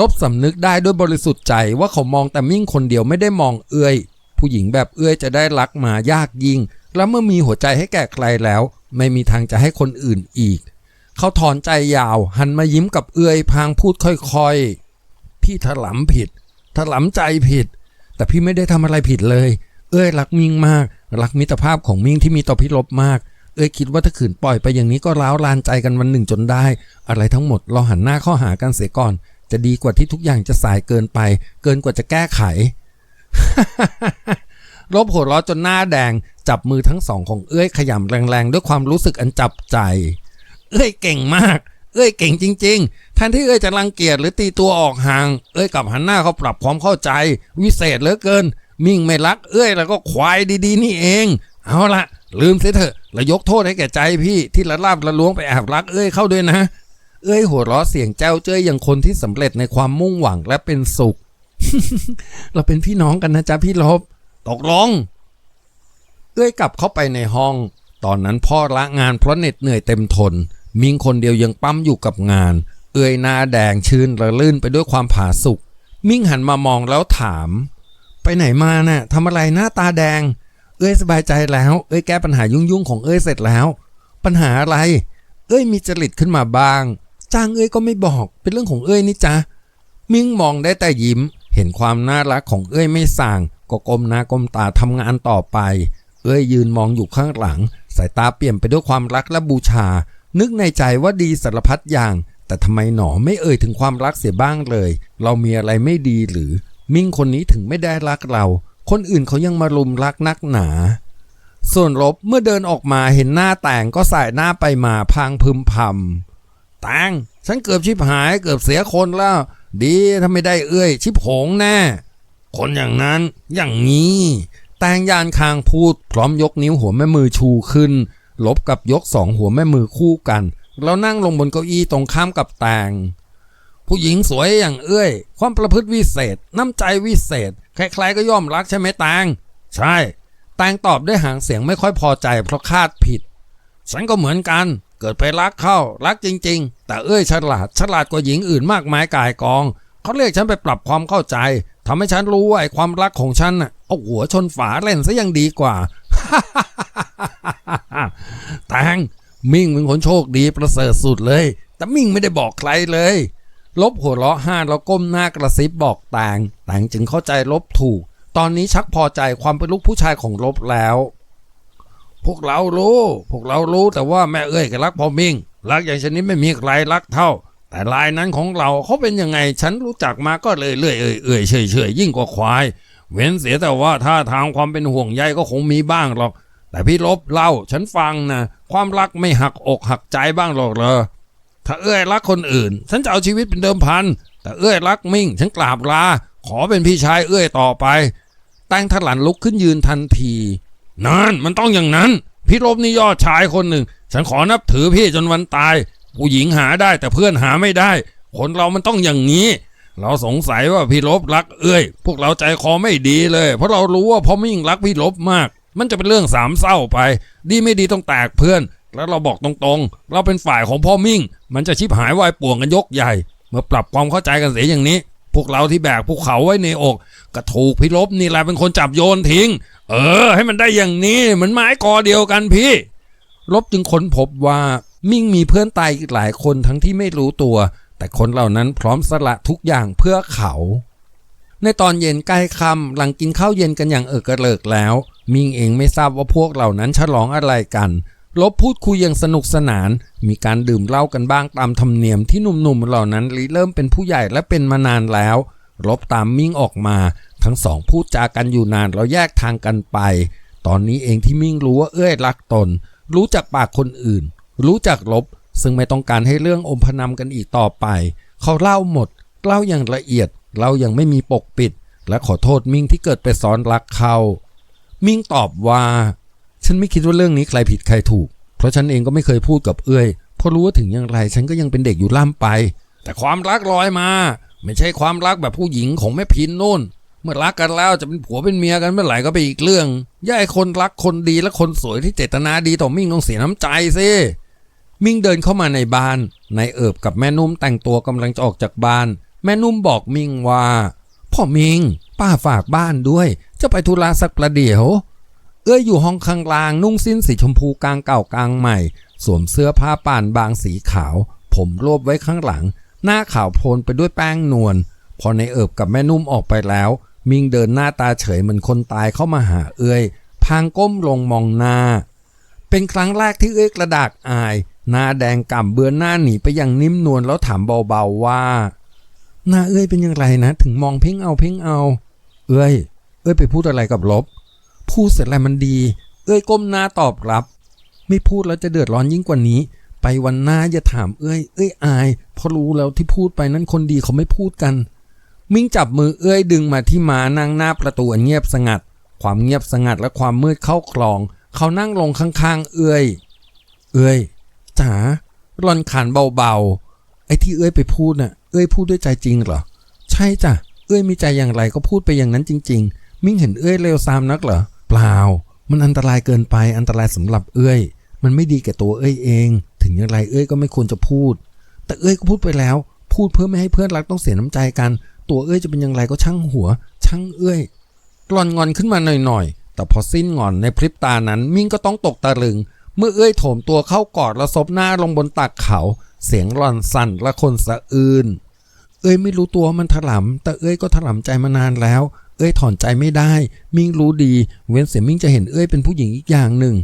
ลบสำนึกได้ด้วยบริสุทธิ์ใจว่าเขามองแต่มิ่งคนเดียวไม่ได้มองเอื้อย ผู้หญิงแบบเอื้อยจะได้รักมายากยิ่ง แล้วเมื่อมีหัวใจให้แก่ใครแล้ว ไม่มีทางจะให้คนอื่นอีก เขาถอนใจยาว หันมายิ้มกับเอื้อยพางพูดค่อยๆ พี่ถลำผิด ถลำใจผิด แต่พี่ไม่ได้ทำอะไรผิดเลย เอ้ยรักมิ่งมาก รักมิตรภาพของมิ่งที่มีต่อพี่ลบมากเอ้ยคิดว่าถ้าขืนปล่อยไปอย่างนี้ก็ร้าวลานใจกันวันหนึ่งจนได้ อะไรทั้งหมดเราหันหน้าข้าหากันเสียก่อน จะดีกว่าที่ทุกอย่างจะสายเกินไป เกินกว่าจะแก้ไขลบหัวเราะจนหน้าแดง จับมือทั้งสองของเอ้ยขยำแรงๆ ด้วยความรู้สึกอันจับใจ เอ้ยเก่งมาก เอ้ยเก่งจริงๆแทนที่เอ้ยจะรังเกียจหรือตีตัวออกห่าง เอ้ยกลับหันหน้าเขาปรับความเข้าใจ วิเศษเหลือเกิน มิ่งไม่รัก เอ้ยแล้วก็ควายดีๆ นี่เอง เอาละลืมเสียเถอะแล้วยกโทษให้แก่ใจพี่ที่ละลาบละล้วงไปแอบรักเอ้ยเข้าด้วยนะ เอ้ยหัวเราะเสียงแจ้วเจ้ยอย่างคนที่สำเร็จในความมุ่งหวังและเป็นสุข เราเป็นพี่น้องกันนะจ๊ะพี่ลบตกลงเอ้ยกลับเข้าไปในห้อง ตอนนั้นพ่อละงานเพราะเหน็ดเหนื่อยเต็มทน มิงคนเดียวยังปั๊มอยู่กับงาน เอ้ยหน้าแดงชื้นระลื่นไปด้วยความผาสุกมิ่งหันมามองแล้วถาม ไปไหนมาน่ะทำอะไรหน้าตาแดง เอ้ยสบายใจแล้ว เอ้ยแก้ปัญหายุ่งๆของเอ้ยเสร็จแล้ว ปัญหาอะไร เอ้ยมีจริตขึ้นมาบ้าง จ้างเอ้ยก็ไม่บอกเป็นเรื่องของเอ้ยนี่จ๊ะมิ่งมองได้แต่ยิ้ม เห็นความน่ารักของเอ้ยไม่สั่งก็ก้มหน้าก้มตาทำงานต่อไป เอ้ยยืนมองอยู่ข้างหลัง สายตาเปลี่ยนไปด้วยความรักและบูชา นึกในใจว่าดีสารพัดอย่าง แต่ทำไมหนอไม่เอ่ยถึงความรักเสียบ้างเลย เรามีอะไรไม่ดีหรือ มิ่งคนนี้ถึงไม่ได้รักเรา คนอื่นเขายังมารุมรักนักหนา ส่วนลบเมื่อเดินออกมาเห็นหน้าแต่งก็สายหน้าไปมาพางพึมพำ ต่งฉันเกือบชิบหายเกือบเสียคนแล้ว ดีถ้าไม่ได้เอ้ย ชิบโหงแน่คนอย่างนั้นอย่างนี้ แตงยานคางพูด พร้อมยกนิ้วหัวแม่มือชูขึ้น ลบกับยกสองหัวแม่มือคู่กัน แล้วนั่งลงบนเก้าอี้ตรงข้ามกับแตงผู้หญิงสวยอย่างเอ้ย ความประพฤติวิเศษ น้ำใจวิเศษ ใครๆก็ย่อมรักใช่ไหมแตงใช่แตงตอบด้วยหางเสียงไม่ค่อยพอใจเพราะคาดผิด ฉันก็เหมือนกัน เกิดไปรักเข้ารักจริง ๆ แต่เอ้ยฉลาดฉลาดกว่าหญิงอื่นมากมายกายกองเขาเรียกฉันไปปรับความเข้าใจทำให้ฉันรู้ว่าไอ้ความรักของฉันน่ะเอาหัวชนฝาเล่นซะยังดีกว่าแตงมิ่งเป็นคนโชคดีประเสริฐสุดเลย แต่มิ่งไม่ได้บอกใครเลย ลบหัวเราะห้าแล้วก้มหน้ากระซิบบอกแตงแตงจึงเข้าใจลบถูก ตอนนี้ชักพอใจความเป็นลูกผู้ชายของลบแล้ว พวกเรารู้ พวกเรารู้แต่ว่าแม่เอ้ยก็รักพ่อมิงรักอย่างชนิดไม่มีใครรักเท่า แต่ลายนั้นของเราเขาเป็นยังไง ฉันรู้จักมาก็เลยเลื่อยเอ่ยเอ่ยเฉยเฉยยิ่งกว่าควาย เว้นเสียแต่ว่าท่าทางความเป็นห่วงใยก็คงมีบ้างหรอก แต่พี่ลบเล่าฉันฟังนะความรักไม่หักอกหักใจบ้างหรอกเหรอถ้าเอ้ยรักคนอื่น ฉันจะเอาชีวิตเป็นเดิมพันแต่เอ้ยรักมิ่ง ฉันกราบลาขอเป็นพี่ชายเอ้ยต่อไป แตงถลันลุกขึ้นยืนทันที นั่นมันต้องอย่างนั้น พี่ลบนี่ยอดชายคนหนึ่ง ฉันขอนับถือพี่จนวันตาย ผู้หญิงหาได้แต่เพื่อนหาไม่ได้ คนเรามันต้องอย่างนี้ เราสงสัยว่าพี่ลบรักเอ้ย พวกเราใจคอไม่ดีเลย เพราะเรารู้ว่าพ่อมิ่งรักพี่ลบมาก มันจะเป็นเรื่องสามเศร้าไป ดีไม่ดีต้องแตกเพื่อน แล้วเราบอกตรงๆ เราเป็นฝ่ายของพ่อมิ่ง มันจะชิบหายวายป่วงกันยกใหญ่ เมื่อปรับความเข้าใจกันเสียอย่างนี้พวกเราที่แบกภูเขาไว้ในอกก็ถูกพี่ลบนี่แหละเป็นคนจับโยนทิ้ง เออ ให้มันได้อย่างนี้เหมือนไม้กอเดียวกันพี่ ลบจึงค้นพบว่ามิ่งมีเพื่อนตายอีกหลายคนทั้งที่ไม่รู้ตัว แต่คนเหล่านั้นพร้อมสละทุกอย่างเพื่อเขา ในตอนเย็นใกล้ค่ำหลังกินข้าวเย็นกันอย่างเอิกกระเลิกแล้ว มิงเองไม่ทราบว่าพวกเหล่านั้นฉลองอะไรกัน ลบพูดคุยอย่างสนุกสนาน มีการดื่มเหล้ากันบ้างตามธรรมเนียมที่หนุ่มๆเหล่านั้นริเริ่มเป็นผู้ใหญ่และเป็นมานานแล้ว ลบตามมิ่งออกมา ทั้งสองพูดจากันอยู่นานแล้วแยกทางกันไป ตอนนี้เองที่มิ่งรู้ว่าเอ้ยรักตน รู้จักปากคนอื่น รู้จักลบ ซึ่งไม่ต้องการให้เรื่องอมพนำกันอีกต่อไป เขาเล่าหมดเล่าอย่างละเอียดเล่าอย่างไม่มีปกปิด และขอโทษมิ่งที่เกิดไปซ้อนรักเขา มิ่งตอบว่า ฉันไม่คิดว่าเรื่องนี้ใครผิดใครถูก เพราะฉันเองก็ไม่เคยพูดกับเอ้ยเพราะรู้ว่าถึงอย่างไร ฉันก็ยังเป็นเด็กอยู่ล่ำไป แต่ความรักลอยมา ไม่ใช่ความรักแบบผู้หญิงของแม่พินนู่น เมื่อรักกันแล้วจะเป็นผัวเป็นเมียกันเมื่อไหร่ก็ไปอีกเรื่องย่าให้คนรักคนดีและคนสวยที่เจตนาดีต่อมิ่งต้องเสียน้ำใจสิมิ่งเดินเข้ามาในบ้านนายเอิบกับแม่นุ่มแต่งตัวกำลังจะออกจากบ้าน แม่นุ่มบอกมิงว่าพ่อมิงป้าฝากบ้านด้วย จะไปธุระสักประเดี๋ยว เอ้ยอยู่ห้องข้างล่างนุ่งสิ้นสีชมพูกลางเก่ากลางใหม่ สวมเสื้อผ้าป่านบางสีขาว ผมรวบไว้ข้างหลัง หน้าขาวโพลนไปด้วยแป้งนวลพอในเอิบกับแม่นุ่มออกไปแล้ว มิงเดินหน้าตาเฉยเหมือนคนตายเข้ามาหาเอ้ยพางก้มลงมองหน้า เป็นครั้งแรกที่เอ้ยกระดากอาย หน้าแดงก่ำเบือนหน้าหนีไปอย่างนิ่มนวลแล้วถามเบาๆว่า หน้าเอ้ยเป็นอย่างไรนะ ถึงมองเพ่งเอาเพ่งเอา เอ้ยเอ้ยไปพูดอะไรกับลบ พูดเสร็จแล้วมันดี เอ้ยก้มหน้าตอบรับ ไม่พูดแล้วจะเดือดร้อนยิ่งกว่านี้ ไปวันหน้าอย่าถามเอ้ยเอ้ยอายพราะรู้แล้วที่พูดไปนั้นคนดีเขาไม่พูดกัน มิ่งจับมือเอื้อยดึงมาที่ม้านั่งหน้าประตูเงียบสงัด ความเงียบสงัดและความมืดเข้าคลอง เขานั่งลงข้างๆ เอื้อย เอื้อยจ๋าร่อนขันเบาๆ ไอ้ที่เอื้อยไปพูดน่ะ เอื้อยพูดด้วยใจจริงเหรอ ใช่จ้ะ เอื้อยมีใจอย่างไรก็พูดไปอย่างนั้นจริง ๆ มิ่งเห็นเอื้อยเลวซามนักเหรอ เปล่า มันอันตรายเกินไป อันตรายสำหรับเอื้อย มันไม่ดีแก่ตัวเอื้อยเอง ถึงอย่างไรเอื้อยก็ไม่ควรจะพูด แต่เอื้อยก็พูดไปแล้ว พูดเพื่อไม่ให้เพื่อนรักต้องเสียน้ำใจกัน ตัวเอ้ยจะเป็นอย่างไรก็ช่างหัว ช่างเอ้ยกลอนงอนขึ้นมาหน่อยๆ แต่พอสิ้นงอนในพริบตานั้นมิ่งก็ต้องตกตะลึง เมื่อเอ้ยโถมตัวเข้ากอดและซบหน้าลงบนตักเขา เสียงหลอนสั่นและคนสะอื้นเอ้ยไม่รู้ตัวมันถลำแต่เอ้ยก็ถลำใจมานานแล้ว เอ้ยถอนใจไม่ได้ มิ่งรู้ดี เว้นเสียมิ่งจะเห็นเอ้ยเป็นผู้หญิงอีกอย่างหนึ่ง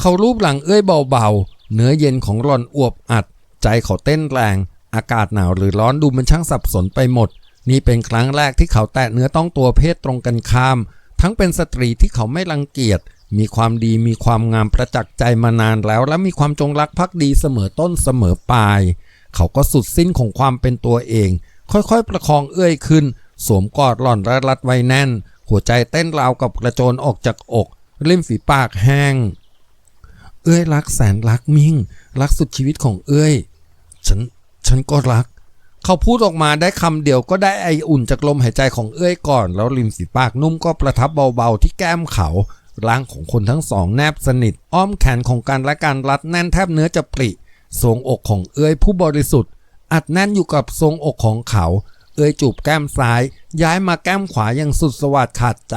เขารูปหลังเอ้ยเบาๆ เนื้อเย็นของหลอนอวบอัด ใจเขาเต้นแรง อากาศหนาวหรือร้อนดูมันช่างสับสนไปหมด นี่เป็นครั้งแรกที่เขาแตะเนื้อต้องตัวเพศตรงกันข้าม ทั้งเป็นสตรีที่เขาไม่รังเกียจ มีความดีมีความงามประจักษ์ใจมานานแล้ว และมีความจงรักภักดีเสมอต้นเสมอปลาย เขาก็สุดสิ้นของความเป็นตัวเอง ค่อยๆประคองเอื้อยขึ้น สวมกอดหล่อนและรัดไว้แน่น หัวใจเต้นราวกับกระโจนออกจากอกริมฝีปากแห้ง เอื้อยรักแสนรักมิ่ง รักสุดชีวิตของเอื้อย ฉัน ฉันก็รัก เขาพูดออกมาได้คำเดียวก็ได้ไออุ่นจากลมหายใจของเอื้อยก่อน แล้วริมฝีปากนุ่มก็ประทับเบาๆที่แก้มเขาร่างของคนทั้งสองแนบสนิท อ้อมแขนของกันและกันรัดแน่นแทบเนื้อจะปริทรวงอกของเอื้อยผู้บริสุทธิ์ อัดแน่นอยู่กับทรวงอกของเขา เอื้อยจูบแก้มซ้าย ย้ายมาแก้มขวาอย่างสุดสวัสดขาดใจ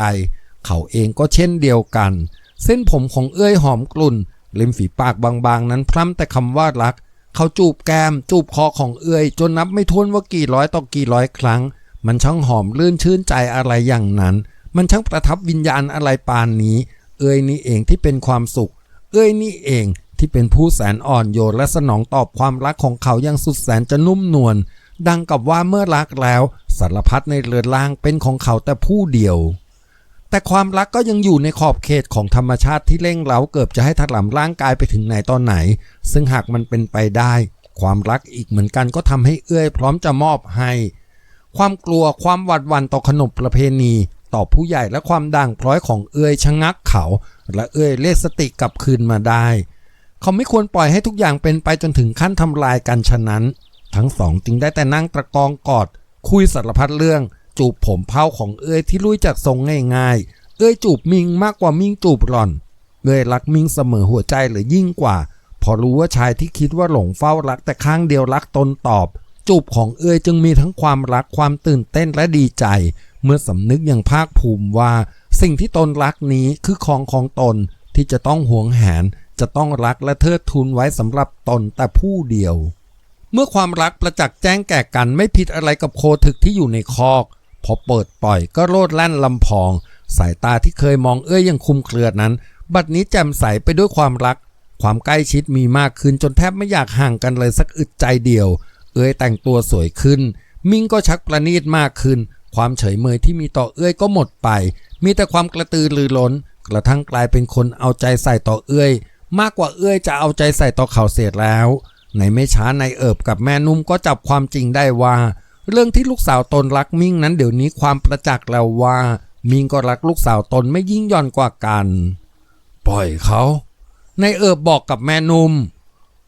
เขาเองก็เช่นเดียวกัน เส้นผมของเอื้อยหอมกลุ่นริมฝีปากบางๆ นั้นพร่ำแต่คำว่ารัก เขาจูบแก้มจูบคอของเอ้ยจนนับไม่ถ้วนว่ากี่ร้อยต่อกี่ร้อยครั้ง มันช่างหอมลื่นชื่นใจอะไรอย่างนั้น มันช่างประทับวิญญาณอะไรปานนี้ เอ้ยนี่เองที่เป็นความสุข เอ้ยนี่เองที่เป็นผู้แสนอ่อนโยนและสนองตอบความรักของเขาอย่างสุดแสนจะนุ่มนวลดังกับว่าเมื่อรักแล้วสารพัดในเรือนล่างเป็นของเขาแต่ผู้เดียว แต่ความรักก็ยังอยู่ในขอบเขตของธรรมชาติที่เร่งเร้าเกือบจะให้ถลำร่างกายไปถึงไหนตอนไหน ซึ่งหากมันเป็นไปได้ ความรักอีกเหมือนกันก็ทำให้เอื้อยพร้อมจะมอบให้ ความกลัวความหวาดหวั่นต่อขนบประเพณี ต่อผู้ใหญ่และความด่างพร้อยของเอื้อยชะงักเขา และเอื้อยเรียกสติกลับคืนมาได้ เขาไม่ควรปล่อยให้ทุกอย่างเป็นไปจนถึงขั้นทำลายกันฉะนั้น ทั้งสองจึงได้แต่นั่งตะกองกอด คุยสารพัดเรื่อง จูบผมเผาของเอ้ยที่ลุยจากทรงง่ายๆ เอ้ยจูบมิงมากกว่ามิงจูบหล่อน เอ้ยรักมิงเสมอหัวใจหรือยิ่งกว่า พอรู้ว่าชายที่คิดว่าหลงเฝ้ารักแต่ข้างเดียวรักตนตอบ จูบของเอ้ยจึงมีทั้งความรักความตื่นเต้นและดีใจ เมื่อสำนึกอย่างภาคภูมิว่า สิ่งที่ตนรักนี้คือของของตนที่จะต้องหวงแหนจะต้องรักและเทิดทูนไว้สำหรับตนแต่ผู้เดียว เมื่อความรักประจักษ์แจ้งแก่กันไม่ผิดอะไรกับโคถึกที่อยู่ในคอก พอเปิดปล่อยก็โลดแล่นลำพอง สายตาที่เคยมองเอ้ยยังคุมเครือนั้น บัดนี้แจ่มใสไปด้วยความรัก ความใกล้ชิดมีมากขึ้นจนแทบไม่อยากห่างกันเลยสักอึดใจเดียว เอื้อยแต่งตัวสวยขึ้น มิ่งก็ชักประณีตมากขึ้น ความเฉยเมยที่มีต่อเอื้อยก็หมดไป มีแต่ความกระตือรือร้น กระทั่งกลายเป็นคนเอาใจใส่ต่อเอื้อย มากกว่าเอื้อยจะเอาใจใส่ต่อเขาเสียแล้วในไม่ช้าในเอิบกับแม่นุ่มก็จับความจริงได้ว่า เรื่องที่ลูกสาวตนรักมิ่งนั้นเดี๋ยวนี้ความประจักษ์แล้วว่า มิ่งก็รักลูกสาวตนไม่ยิ่งย่อนกว่ากัน ปล่อยเขาในเอิบบอกกับแม่นุ่ม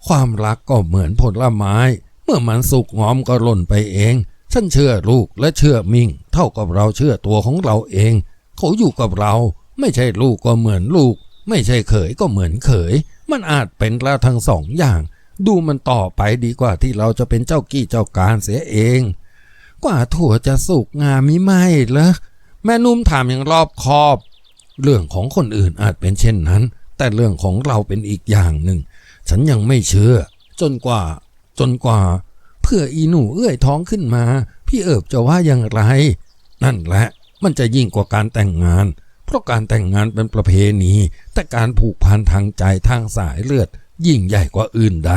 ความรักก็เหมือนผลไม้ เมื่อมันสุกงอมก็หล่นไปเอง ฉันเชื่อลูกและเชื่อมิ่ง เท่ากับเราเชื่อตัวของเราเอง เขาอยู่กับเรา ไม่ใช่ลูกก็เหมือนลูก ไม่ใช่เขยก็เหมือนเขย มันอาจเป็นแล้วทั้งสองอย่าง ดูมันต่อไปดีกว่าที่เราจะเป็นเจ้ากี้เจ้าการเสียเอง กว่าถั่วจะสุกงามิไหมเหรอแม่นุ่มถามอย่างรอบคอบ เรื่องของคนอื่นอาจเป็นเช่นนั้น แต่เรื่องของเราเป็นอีกอย่างหนึ่ง ฉันยังไม่เชื่อ จนกว่า จนกว่า เพื่ออีหนูเอื้อยท้องขึ้นมา พี่เอิบจะว่าอย่างไร นั่นแหละ มันจะยิ่งกว่าการแต่งงาน เพราะการแต่งงานเป็นประเพณี แต่การผูกพันทางใจทางสายเลือด ยิ่งใหญ่กว่าอื่นใด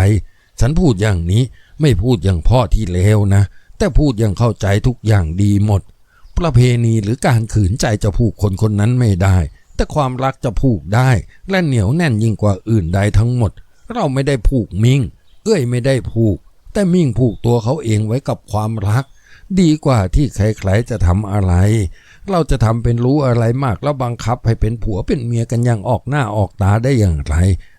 ฉันพูดอย่างนี้ไม่พูดอย่างพ่อที่เลวนะ แต่พูดย่างเข้าใจทุกอย่างดีหมด ประเพณีหรือการขืนใจจะผูกคนคนนั้นไม่ได้ แต่ความรักจะผูกได้ และเหนียวแน่นยิ่งกว่าอื่นใดทั้งหมด เราไม่ได้ผูกมิ่ง เอ้ยไม่ได้ผูก แต่มิ่งผูกตัวเขาเองไว้กับความรัก ดีกว่าที่ใครๆจะทำอะไร เราจะทำเป็นรู้อะไรมากแล้วบังคับให้เป็นผัวเป็นเมียกันอย่างออกหน้าออกตาได้อย่างไร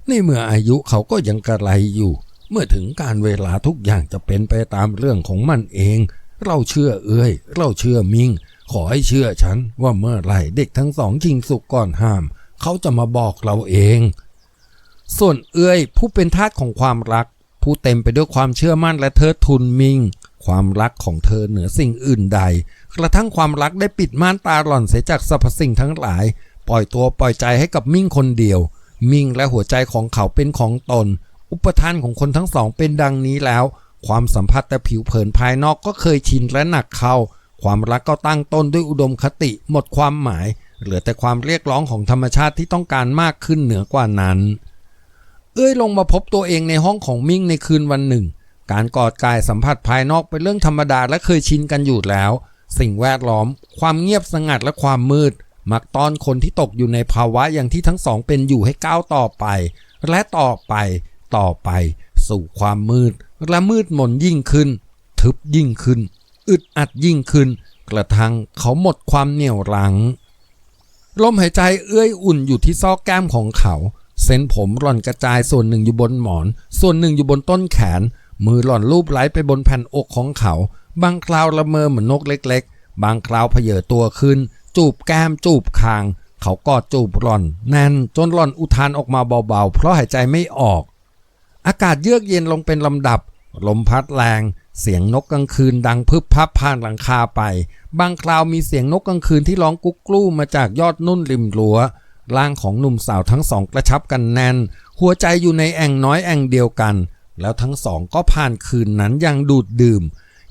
ในเมื่ออายุเขาก็ยังกระไรอยู่ เมื่อถึงการเวลาทุกอย่างจะเป็นไปตามเรื่องของมันเอง เราเชื่อเอ้ย เราเชื่อมิง ขอให้เชื่อฉันว่าเมื่อไหร่เด็กทั้งสองชิงสุกก่อนห้าม เขาจะมาบอกเราเอง ส่วนเอ้ยผู้เป็นทาสของความรัก ผู้เต็มไปด้วยความเชื่อมั่นและเทิดทุนมิง ความรักของเธอเหนือสิ่งอื่นใด กระทั่งความรักได้ปิดม่านตาหล่อนเสียจากสรรพสิ่งทั้งหลาย ปล่อยตัวปล่อยใจให้กับมิ่งคนเดียว มิ่งและหัวใจของเขาเป็นของตน อุปทานของคนทั้งสองเป็นดังนี้แล้ว ความสัมผัสแต่ผิวเผินภายนอกก็เคยชินและหนักเข้า ความรักก็ตั้งต้นด้วยอุดมคติ หมดความหมาย เหลือแต่ความเรียกร้องของธรรมชาติที่ต้องการมากขึ้นเหนือกว่านั้น เอ้ยลงมาพบตัวเองในห้องของมิ่งในคืนวันหนึ่ง การกอดกายสัมผัสภายนอกเป็นเรื่องธรรมดาและเคยชินกันอยู่แล้ว สิ่งแวดล้อม ความเงียบสงัดและความมืดมักต้อนคนที่ตกอยู่ในภาวะอย่างที่ทั้งสองเป็นอยู่ให้ก้าวต่อไป และต่อไป ต่อไปสู่ความมืด และมืดมนยิ่งขึ้น ทึบยิ่งขึ้น อึดอัดยิ่งขึ้น กระทั่งเขาหมดความเหนี่ยวรั้งลมหายใจเอื้อยอุ่นอยู่ที่ซอกแก้มของเขา เส้นผมหล่อนกระจายส่วนหนึ่งอยู่บนหมอน ส่วนหนึ่งอยู่บนต้นแขน มือหล่อนลูบไล้ไปบนแผ่นอกของเขา บางคราวละเมอเหมือนนกเล็ก ๆ บางคราวเพเยอตัวขึ้น จูบแก้มจูบคาง เขากอดจูบหล่อนแน่นจนหล่อนอุทานออกมาเบาๆ เพราะหายใจไม่ออก อากาศเยือกเย็นลงเป็นลำดับ ลมพัดแรง เสียงนกกลางคืนดังพึบพับผ่านหลังคาไป บางคราวมีเสียงนกกลางคืนที่ร้องกุ๊กกลู้มาจากยอดนุ่นริมรั้วร่างของหนุ่มสาวทั้งสองกระชับกันแน่น หัวใจอยู่ในแอ่งน้อยแอ่งเดียวกัน แล้วทั้งสองก็ผ่านคืนนั้นอย่างดูดดื่ม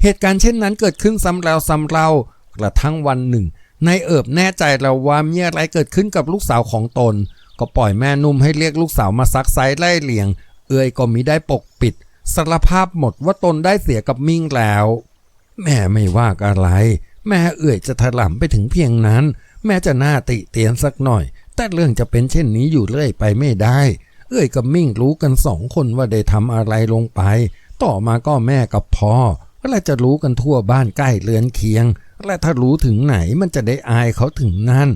เหตุการณ์เช่นนั้นเกิดขึ้นซ้ำแล้วซ้ำเล่ากระทั่งวันหนึ่งนายเอิบแน่ใจแล้วว่ามีอะไรเกิดขึ้นกับลูกสาวของตน ก็ปล่อยแม่นุ่มให้เรียกลูกสาวมาซักไซไล่เลียง เอื้อยก็มิได้ปกปิดสารภาพหมดว่าตนได้เสียกับมิ่งแล้ว แม่ไม่ว่าอะไร แม่เอื่อยจะถลำไปถึงเพียงนั้น แม่จะหน้าติเตียนสักหน่อย แต่เรื่องจะเป็นเช่นนี้อยู่เรื่อยไปไม่ได้ เอ้ยกับมิ่งรู้กันสองคนว่าได้ทำอะไรลงไป ต่อมาก็แม่กับพ่อและจะรู้กันทั่วบ้านใกล้เรือนเคียง และถ้ารู้ถึงไหนมันจะได้อายเขาถึงนั่น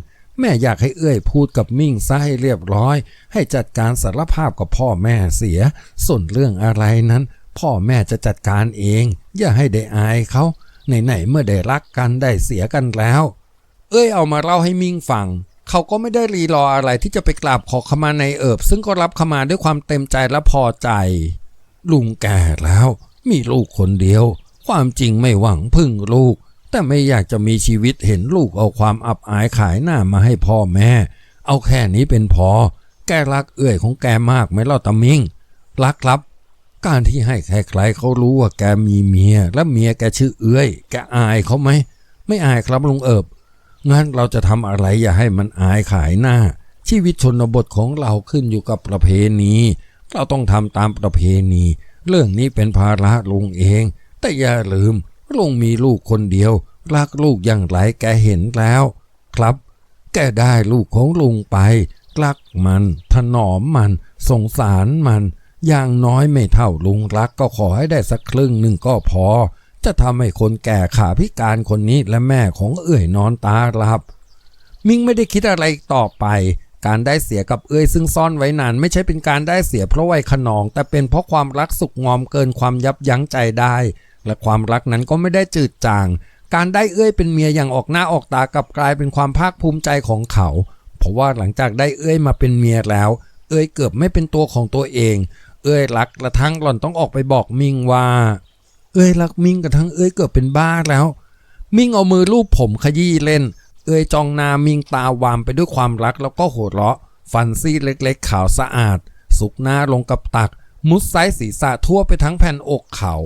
แม่อยากให้เอื้อยพูดกับมิ่งซะให้เรียบร้อย ให้จัดการสารภาพกับพ่อแม่เสีย ส่วนเรื่องอะไรนั้น พ่อแม่จะจัดการเอง อย่าให้ได้อายเขาไหนๆเมื่อได้รักกันได้เสียกันแล้ว เอ้ยเอามาเล่าให้มิ่งฟังเขาก็ไม่ได้รีรออะไรที่จะไปกราบขอขมาในเอิบ ซึ่งก็รับขมาด้วยความเต็มใจและพอใจ ลุงแก่แล้ว มีลูกคนเดียว ความจริงไม่หวังพึ่งลูก แต่ไม่อยากจะมีชีวิตเห็นลูกเอาความอับอายขายหน้ามาให้พ่อแม่ เอาแค่นี้เป็นพอ แกรักเอื่อยของแกมากไหมเล่าตามิง รักครับ การที่ให้ใครๆเขารู้ว่าแกมีเมีย และเมียแกชื่อเอื้อย แกอายเขาไหม ไม่อายครับลุงเอิบ งั้นเราจะทำอะไรอย่าให้มันอายขายหน้า ชีวิตชนบทของเราขึ้นอยู่กับประเพณี เราต้องทำตามประเพณี เรื่องนี้เป็นภาระลุงเอง แต่อย่าลืม ลุงมีลูกคนเดียวรักลูกอย่างไรแกเห็นแล้ว ครับ แกได้ลูกของลุงไปรักมัน ถนอมมัน สงสารมัน อย่างน้อยไม่เท่าลุงรักก็ขอให้ได้สักครึ่งหนึ่งก็พอ จะทำให้คนแก่ขาพิการคนนี้และแม่ของเอื่อยนอนตาหลับ มิงไม่ได้คิดอะไรต่อไป การได้เสียกับเอ้ยซึ่งซ่อนไว้นาน ไม่ใช่เป็นการได้เสียเพราะวัยขนอง แต่เป็นเพราะความรักสุกงอมเกินความยับยั้งใจได้ และความรักนั้นก็ไม่ได้จืดจาง การได้เอื้อยเป็นเมียอย่างออกหน้าออกตากับกลายเป็นความภาคภูมิใจของเขา เพราะว่าหลังจากได้เอื้อยมาเป็นเมียแล้ว เอื้อยเกือบไม่เป็นตัวของตัวเอง เอื้อยรักกระทั่งหล่อนต้องออกไปบอกมิงว่า เอื้อยรักมิงกระทั่งเอื้อยเกือบเป็นบ้าแล้ว มิงเอามือลูบผมขยี้เล่น เอ่ยจองนามิงตาวามไปด้วยความรักแล้วก็โหัวเราะ ฟันซี่เล็กๆขาวสะอาด สุกหน้าลงกับตัก มุดไซส์ศีรษะทั่วไปทั้งแผ่นอกเขา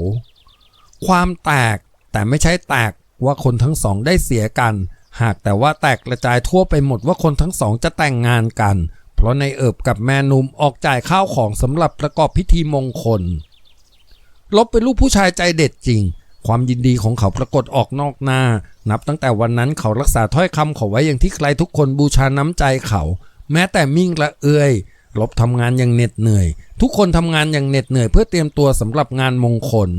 ความแตกแต่ไม่ใช่แตกว่าคนทั้งสองได้เสียกัน หากแต่ว่าแตกกระจายทั่วไปหมดว่าคนทั้งสองจะแต่งงานกัน เพราะในเอิบกับแม่นุ่มออกจ่ายข้าวของสำหรับประกอบพิธีมงคล ลบเป็นลูกผู้ชายใจเด็ดจริง ความยินดีของเขาปรากฏออกนอกหน้า นับตั้งแต่วันนั้นเขารักษาถ้อยคำเขาไว้อย่างที่ใครทุกคนบูชาน้ำใจเขา แม้แต่มิ่งและเอื้ยลบทำงานอย่างเหน็ดเหนื่อย ทุกคนทำงานอย่างเหน็ดเหนื่อยเพื่อเตรียมตัวสำหรับงานมงคล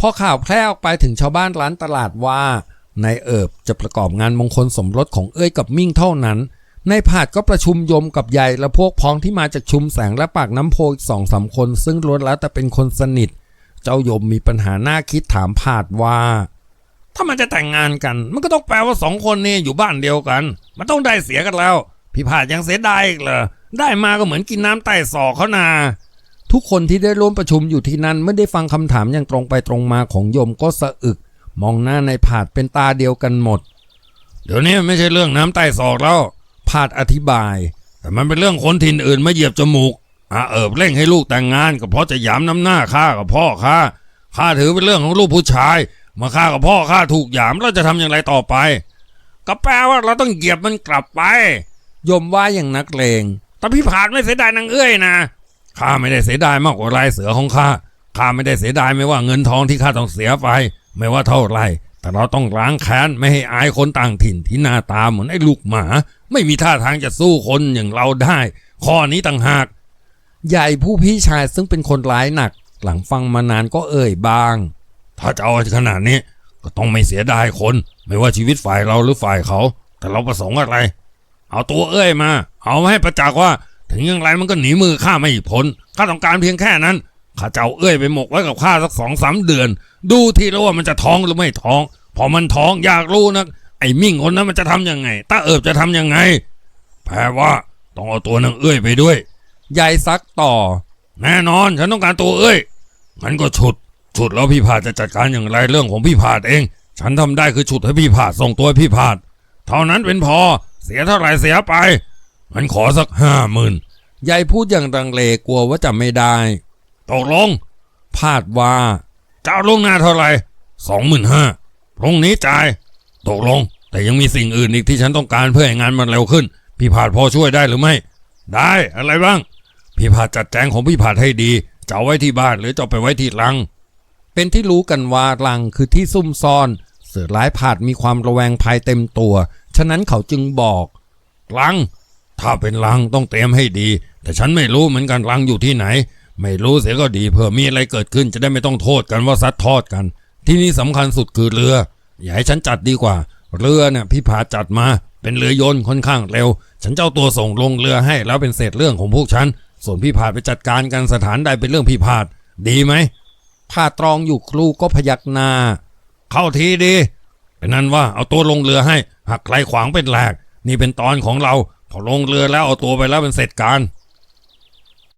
พอข่าวแพร่ออกไปถึงชาวบ้านร้านตลาดว่านายเอิบจะประกอบงานมงคลสมรสของเอ้ยกับมิ่งเท่านั้นนายผาดก็ประชุมยมกับยายและพวกพ้องที่มาจากชุมแสงและปากน้ำโพอีกสองสามคน ซึ่งล้วนแล้วแต่เป็นคนสนิท เจ้ายมมีปัญหาหน้าคิดถามผาดว่า ถ้ามันจะแต่งงานกัน มันก็ต้องแปลว่าสองคนนี้อยู่บ้านเดียวกัน มันต้องได้เสียกันแล้ว พี่ผาดยังเสียดายอีกเหรอได้มาก็เหมือนกินน้ำใต้ศอกเขานา ทุกคนที่ได้ร่วมประชุมอยู่ที่นั่นเมื่อได้ฟังคำถามอย่างตรงไปตรงมาของโยมก็สะอึก มองหน้าในผาดเป็นตาเดียวกันหมด เดี๋ยวนี้ไม่ใช่เรื่องน้ำใต้ศอกแล้วผาดอธิบาย แต่มันเป็นเรื่องคนถิ่นอื่นมาเหยียบจมูกอาเอิบเร่งให้ลูกแต่งงานก็เพราะจะหยามน้ำหน้าข้ากับพ่อข้าข้าถือเป็นเรื่องของลูกผู้ชาย มาข้ากับพ่อข้าถูกหยามเราจะทำอย่างไรต่อไป ก็แปลว่าเราต้องเหยียบมันกลับไป ยมว่าอย่างนักเลงแต่พี่ผาดไม่เสียดายนางเอ้ยนะ ข้าไม่ได้เสียดายมากกว่าลายเสือของข้า ข้าไม่ได้เสียดายไม่ว่าเงินทองที่ข้าต้องเสียไป ไม่ว่าเท่าไร แต่เราต้องล้างแค้นไม่ให้อายคนต่างถิ่นที่หน้าตาเหมือนไอ้ลูกหมา ไม่มีท่าทางจะสู้คนอย่างเราได้ ข้อนี้ต่างหาก ใหญ่ผู้พี่ชายซึ่งเป็นคนร้ายหนัก หลังฟังมานานก็เอ่ยบาง ถ้าจะเอาขนาดนี้ ก็ต้องไม่เสียดายคน ไม่ว่าชีวิตฝ่ายเราหรือฝ่ายเขา แต่เราประสงค์อะไร เอาตัวเอ้ยมา เอามาให้ประจักษ์ว่า ถึงอย่างไรมันก็หนีมือข้าไม่พ้นข้าต้องการเพียงแค่นั้นข้าจะเอาเอ้ยไปหมกไว้กับข้าสักสองสามเดือน ดูทีแล้วว่ามันจะท้องหรือไม่ท้อง พอมันท้องอยากรู้นะไอ้มิ่งคนนั้นมันจะทำยังไงตาเอิบจะทำยังไงแปลว่าต้องเอาตัวนางเอ้ยไปด้วยยายซักต่อ แน่นอนฉันต้องการตัวเอ้ยงั้นก็ฉุดฉุดแล้วพี่ผาดจะจัดการอย่างไรเรื่องของพี่ผาดเอง ฉันทำได้คือฉุดให้พี่ผาดส่งตัวให้พี่ผาดเท่านั้นเป็นพอ เสียเท่าไหร่เสียไป มันขอสักห้าหมื่นยายพูดอย่างดังเลกลัวว่าจะไม่ได้ ตกลง พาดว่าเจ้าลงหน้าเท่าไหร่สองหมื่นห้าพรุ่งนี้จ่าย ตกลง แต่ยังมีสิ่งอื่นอีกที่ฉันต้องการเพื่อให้งานมันเร็วขึ้น พี่ผาดพอช่วยได้หรือไม่ ได้อะไรบ้าง พี่ผาดจัดแจงของพี่ผาดให้ดี จะเอาไว้ที่บ้านหรือจะเอาไปไว้ที่ลัง เป็นที่รู้กันว่าลังคือที่ซุ่มซ่อน เสือร้ายผาดมีความระแวงภัยเต็มตัว ฉะนั้นเขาจึงบอกลัง ถ้าเป็นลังต้องเตรียมให้ดี แต่ฉันไม่รู้เหมือนกันลังอยู่ที่ไหน ไม่รู้เสียก็ดีเผื่อมีอะไรเกิดขึ้นจะได้ไม่ต้องโทษกันว่าซัดทอดกัน ที่นี่สำคัญสุดคือเรือ อย่าให้ฉันจัดดีกว่า เรือเนี่ยพี่ผาจัดมา เป็นเรือยนต์ค่อนข้างเร็ว ฉันเจ้าตัวส่งลงเรือให้แล้วเป็นเศษเรื่องของพวกฉัน ส่วนพี่ผาไปจัดการกันสถานใดเป็นเรื่องพี่ผาดดีไหมผาตรองอยู่ครูก็พยักหน้าเข้าทีดีเป็นนั้นว่าเอาตัวลงเรือให้หากใครขวางเป็นแหลกนี่เป็นตอนของเรา พอลงเรือแล้วเอาตัวไปแล้วเป็นเสร็จการ